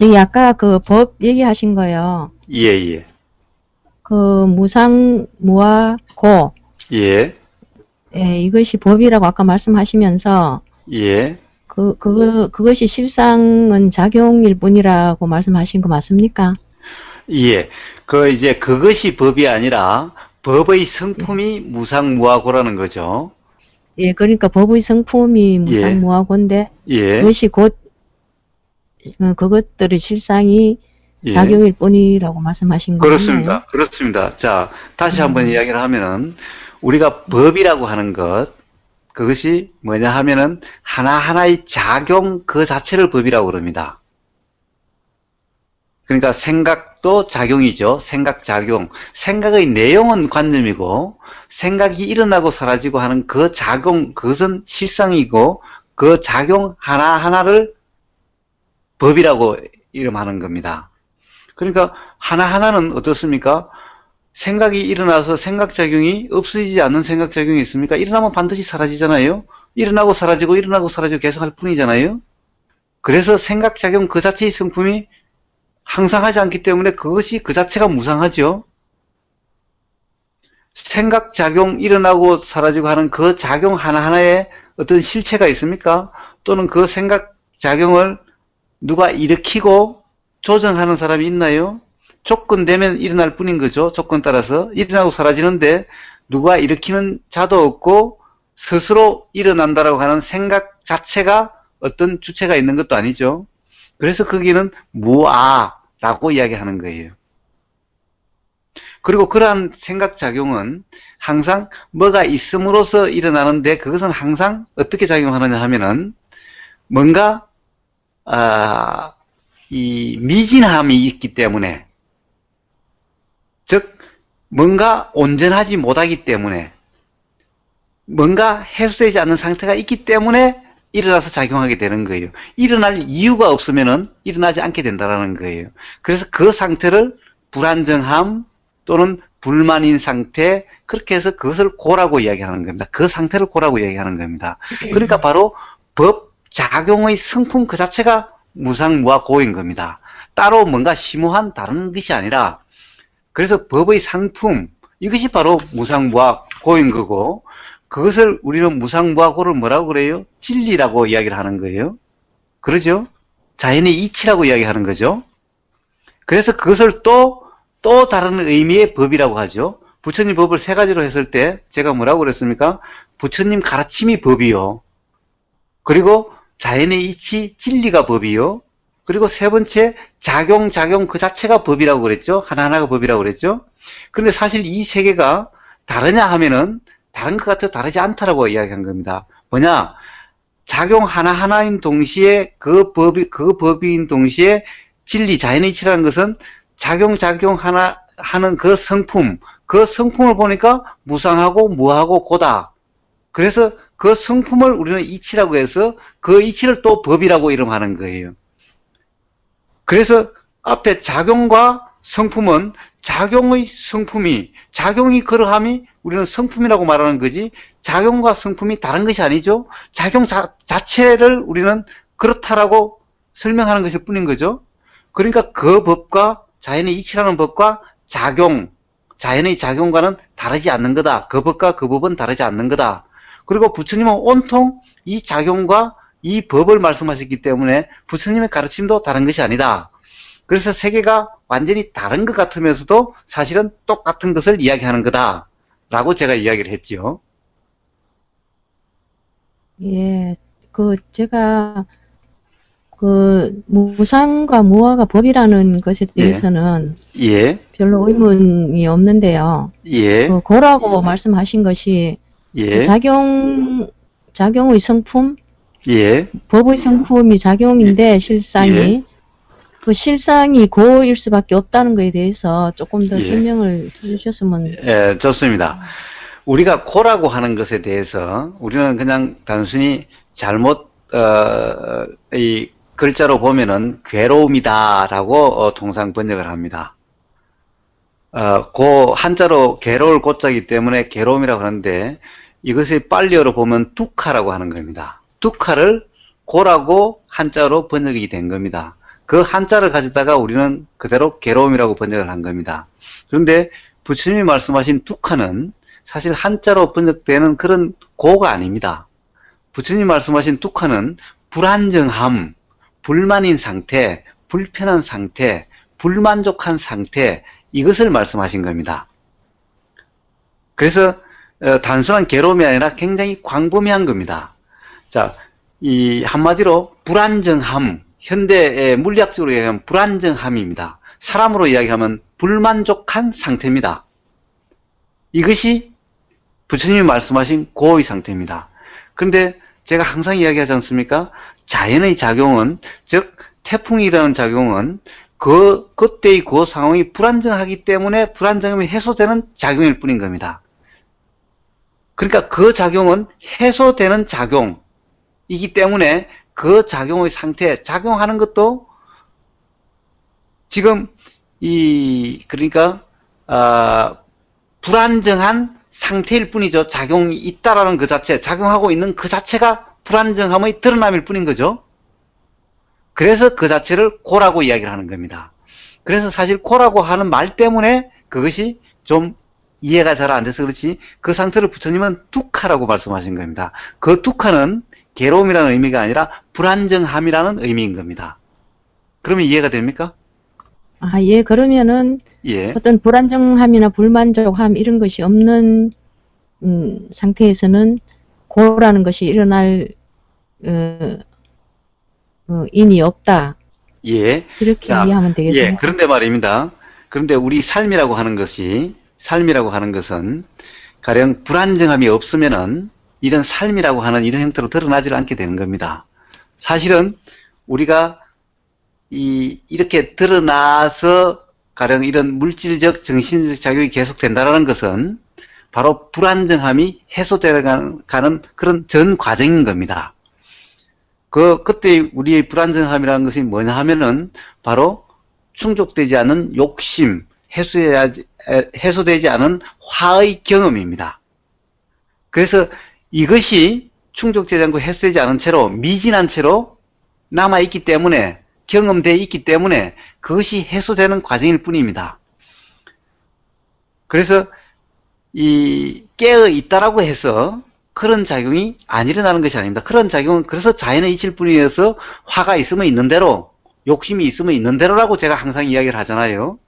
여기 아까 그 법 얘기하신 거요. 예, 예. 그 무상, 무아, 고. 예, 예, 이것이 법이라고 아까 말씀하시면서 예. 그, 그거, 그것이 실상은 작용일 뿐이라고 말씀하신 거 맞습니까? 예. 그 이제 그것이 법이 아니라 법의 성품이 무상무하고라는 거죠. 예, 그러니까 법의 성품이 무상, 무아고인데 예. 그것이 곧 어, 그것들의 실상이 예. 작용일 뿐이라고 말씀하신 거예요. 그렇습니다. 그렇습니다. 자, 다시 한번 음. 이야기를 하면은 우리가 법이라고 하는 것 그것이 뭐냐 하면은 하나하나의 작용 그 자체를 법이라고 그럽니다. 그러니까 생각도 작용이죠. 생각 작용. 생각의 내용은 관념이고 생각이 일어나고 사라지고 하는 그 작용 그것은 실상이고 그 작용 하나하나를 법이라고 이름하는 겁니다. 그러니까 하나하나는 어떻습니까? 생각이 일어나서 생각작용이 없어지지 않는 생각작용이 있습니까? 일어나면 반드시 사라지잖아요? 일어나고 사라지고 일어나고 사라지고 계속 할 뿐이잖아요? 그래서 생각작용 그 자체의 성품이 항상 하지 않기 때문에 그것이 그 자체가 무상하죠? 생각작용 일어나고 사라지고 하는 그 작용 하나하나에 어떤 실체가 있습니까? 또는 그 생각작용을 누가 일으키고 조정하는 사람이 있나요? 조건 되면 일어날 뿐인 거죠. 조건 따라서 일어나고 사라지는데 누가 일으키는 자도 없고 스스로 일어난다라고 하는 생각 자체가 어떤 주체가 있는 것도 아니죠. 그래서 거기는 무아라고 이야기하는 거예요. 그리고 그러한 생각 작용은 항상 뭐가 있음으로써 일어나는데 그것은 항상 어떻게 작용하느냐 하면은 뭔가 아, 이 미진함이 있기 때문에 즉 뭔가 온전하지 못하기 때문에 뭔가 해소되지 않는 상태가 있기 때문에 일어나서 작용하게 되는 거예요. 일어날 이유가 없으면은 일어나지 않게 된다라는 거예요. 그래서 그 상태를 불안정함 또는 불만인 상태 그렇게 해서 그것을 고라고 이야기하는 겁니다. 그 상태를 고라고 이야기하는 겁니다. 그러니까 바로 법 작용의 성품 그 자체가 무상무화 고인 겁니다. 따로 뭔가 심오한 다른 것이 아니라 그래서 법의 상품 이것이 바로 무상무화 고인 거고 그것을 우리는 무상무화고를 뭐라고 그래요? 진리라고 이야기를 하는 거예요. 그러죠? 자연의 이치라고 이야기하는 거죠. 그래서 그것을 또, 또 다른 의미의 법이라고 하죠. 부처님 법을 세 가지로 했을 때 제가 뭐라고 그랬습니까? 부처님 가르침이 법이요. 그리고 자연의 이치, 진리가 법이요. 그리고 세 번째, 작용, 작용 그 자체가 법이라고 그랬죠. 하나하나가 법이라고 그랬죠. 그런데 사실 이 세 개가 다르냐 하면은 다른 것 같아도 다르지 않다라고 이야기한 겁니다. 뭐냐? 작용 하나하나인 동시에 그 법이, 그 법인 동시에 진리, 자연의 이치라는 것은 작용, 작용 하나, 하는 그 성품, 그 성품을 보니까 무상하고 무하고 고다. 그래서 그 성품을 우리는 이치라고 해서 그 이치를 또 법이라고 이름하는 거예요. 그래서 앞에 작용과 성품은 작용의 성품이 작용이 그러함이 우리는 성품이라고 말하는 거지 작용과 성품이 다른 것이 아니죠. 작용 자, 자체를 우리는 그렇다라고 설명하는 것일 뿐인 거죠. 그러니까 그 법과 자연의 이치라는 법과 작용, 자연의 작용과는 다르지 않는 거다. 그 법과 그 법은 다르지 않는 거다. 그리고 부처님은 온통 이 작용과 이 법을 말씀하셨기 때문에 부처님의 가르침도 다른 것이 아니다. 그래서 세계가 완전히 다른 것 같으면서도 사실은 똑같은 것을 이야기하는 거다. 라고 제가 이야기를 했지요. 예, 그 제가 그 무상과 무아가 법이라는 것에 대해서는 예, 별로 의문이 없는데요. 예, 그 고라고 말씀하신 것이 예, 작용 작용의 성품, 예, 법의 성품이 작용인데 실상이 예. 그 실상이 고일 수밖에 없다는 것에 대해서 조금 더 예. 설명을 해주셨으면 예, 좋습니다. 우리가 고라고 하는 것에 대해서 우리는 그냥 단순히 잘못 어, 이 글자로 보면은 괴로움이다라고 어, 통상 번역을 합니다. 어, 고 한자로 괴로울 고자이기 때문에 괴로움이라고 하는데 이것을 빨리어로 보면 두카라고 하는 겁니다. 두카를 고라고 한자로 번역이 된 겁니다. 그 한자를 가지다가 우리는 그대로 괴로움이라고 번역을 한 겁니다. 그런데 부처님이 말씀하신 둑하는 사실 한자로 번역되는 그런 고가 아닙니다. 부처님 말씀하신 둑하는 불안정함, 불만인 상태, 불편한 상태, 불만족한 상태 이것을 말씀하신 겁니다. 그래서 어, 단순한 괴로움이 아니라 굉장히 광범위한 겁니다. 자, 이 한마디로 불안정함, 현대의 물리학적으로 이야기하면 불안정함입니다. 사람으로 이야기하면 불만족한 상태입니다. 이것이 부처님이 말씀하신 고의 상태입니다. 그런데 제가 항상 이야기하지 않습니까? 자연의 작용은, 즉, 태풍이라는 작용은 그, 그때의 그 상황이 불안정하기 때문에 불안정함이 해소되는 작용일 뿐인 겁니다. 그러니까 그 작용은 해소되는 작용이기 때문에 그 작용의 상태, 작용하는 것도 지금 이, 그러니까, 아, 불안정한 상태일 뿐이죠. 작용이 있다라는 그 자체, 작용하고 있는 그 자체가 불안정함의 드러남일 뿐인 거죠. 그래서 그 자체를 고라고 이야기를 하는 겁니다. 그래서 사실 고라고 하는 말 때문에 그것이 좀 이해가 잘 안 돼서 그렇지 그 상태를 부처님은 툭하라고 말씀하신 겁니다. 그 툭하는 괴로움이라는 의미가 아니라 불안정함이라는 의미인 겁니다. 그러면 이해가 됩니까? 아, 예, 그러면은 예. 어떤 불안정함이나 불만족함 이런 것이 없는 음, 상태에서는 고라는 것이 일어날 어, 어, 인이 없다. 예. 이렇게 자, 이해하면 되겠습니다. 예, 그런데 말입니다. 그런데 우리 삶이라고 하는 것이, 삶이라고 하는 것은, 가령 불안정함이 없으면은, 이런 삶이라고 하는 이런 형태로 드러나지 않게 되는 겁니다. 사실은, 우리가, 이, 이렇게 드러나서, 가령 이런 물질적, 정신적 작용이 계속된다는 것은, 바로 불안정함이 해소되어 가는 그런 전 과정인 겁니다. 그, 그때 우리의 불안정함이라는 것이 뭐냐 하면은, 바로 충족되지 않은 욕심, 해소되지, 해소되지 않은 화의 경험입니다. 그래서 이것이 충족되지 않고 해소되지 않은 채로, 미진한 채로 남아있기 때문에, 경험되어 있기 때문에, 그것이 해소되는 과정일 뿐입니다. 그래서, 이, 깨어 있다라고 해서, 그런 작용이 안 일어나는 것이 아닙니다. 그런 작용은 그래서 자연의 이치일 뿐이어서 화가 있으면 있는 대로 욕심이 있으면 있는 대로라고 제가 항상 이야기를 하잖아요.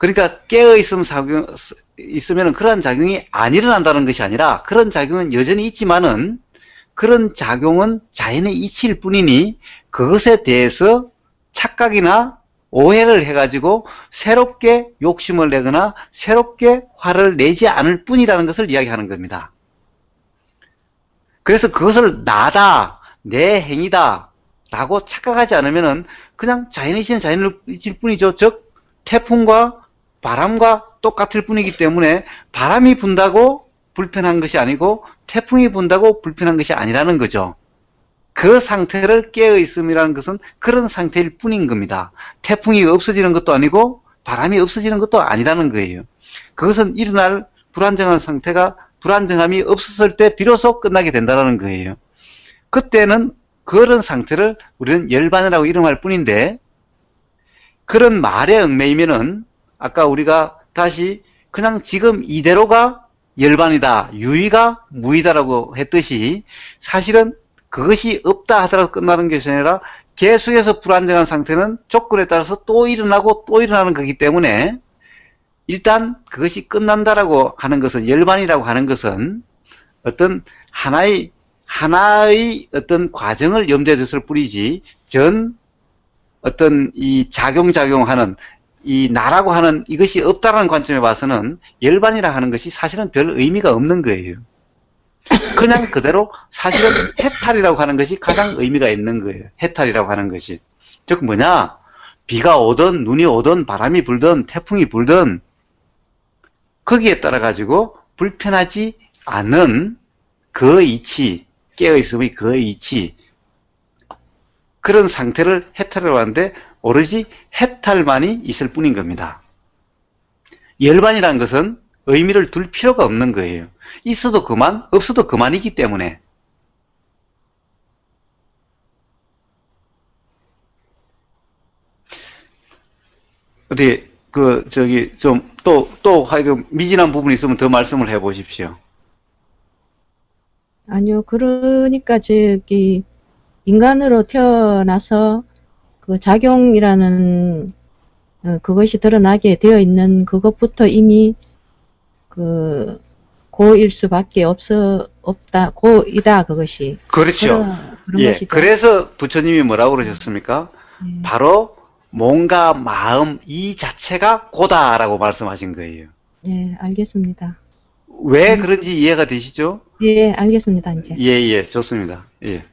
그러니까 깨어 있으면 작용 있으면 그런 작용이 안 일어난다는 것이 아니라 그런 작용은 여전히 있지만은 그런 작용은 자연의 이치일 뿐이니 그것에 대해서 착각이나 오해를 해가지고 새롭게 욕심을 내거나 새롭게 화를 내지 않을 뿐이라는 것을 이야기하는 겁니다. 그래서 그것을 나다, 내 행위다, 라고 착각하지 않으면 은 그냥 자연의 이치는 자연의 이치일 뿐이죠. 즉, 태풍과 바람과 똑같을 뿐이기 때문에 바람이 분다고 불편한 것이 아니고 태풍이 분다고 불편한 것이 아니라는 거죠. 그 상태를 깨어 있음이라는 것은 그런 상태일 뿐인 겁니다. 태풍이 없어지는 것도 아니고 바람이 없어지는 것도 아니라는 거예요. 그것은 일어날 불안정한 상태가 불안정함이 없었을 때 비로소 끝나게 된다는 거예요. 그때는 그런 상태를 우리는 열반이라고 이름할 뿐인데 그런 말에 얽매이면은 아까 우리가 다시 그냥 지금 이대로가 열반이다, 유의가 무의다라고 했듯이 사실은 그것이 없다 하더라도 끝나는 것이 아니라 계속해서 불안정한 상태는 조건에 따라서 또 일어나고 또 일어나는 거기 때문에 일단 그것이 끝난다라고 하는 것은 열반이라고 하는 것은 어떤 하나의 하나의 어떤 과정을 염두에 뒀을 뿐이지 전 어떤 이 작용작용하는 이 나라고 하는 이것이 없다라는 관점에 봐서는 열반이라 하는 것이 사실은 별 의미가 없는 거예요. 그냥 그대로 사실은 해탈이라고 하는 것이 가장 의미가 있는 거예요. 해탈이라고 하는 것이. 즉 뭐냐? 비가 오든 눈이 오든 바람이 불든 태풍이 불든 거기에 따라 가지고 불편하지 않은 그 이치, 깨어 있음의 그 이치, 그런 상태를 해탈이라고 하는데 오로지 해탈만이 있을 뿐인 겁니다. 열반이라는 것은 의미를 둘 필요가 없는 거예요. 있어도 그만, 없어도 그만이기 때문에. 어떻게 그 저기 좀 또 또 하여금 미진한 부분이 있으면 더 말씀을 해 보십시오. 아니요, 그러니까 저기 인간으로 태어나서 그 작용이라는 어, 그것이 드러나게 되어 있는 그것부터 이미 그 고일 수밖에 없어 없다 고이다 그것이 그렇죠. 그런, 그런 예. 것이죠. 그래서 부처님이 뭐라고 그러셨습니까? 예. 바로 몸과 마음 이 자체가 고다라고 말씀하신 거예요. 예, 알겠습니다. 왜 음. 그런지 이해가 되시죠? 예, 알겠습니다 이제. 예, 예, 좋습니다. 예.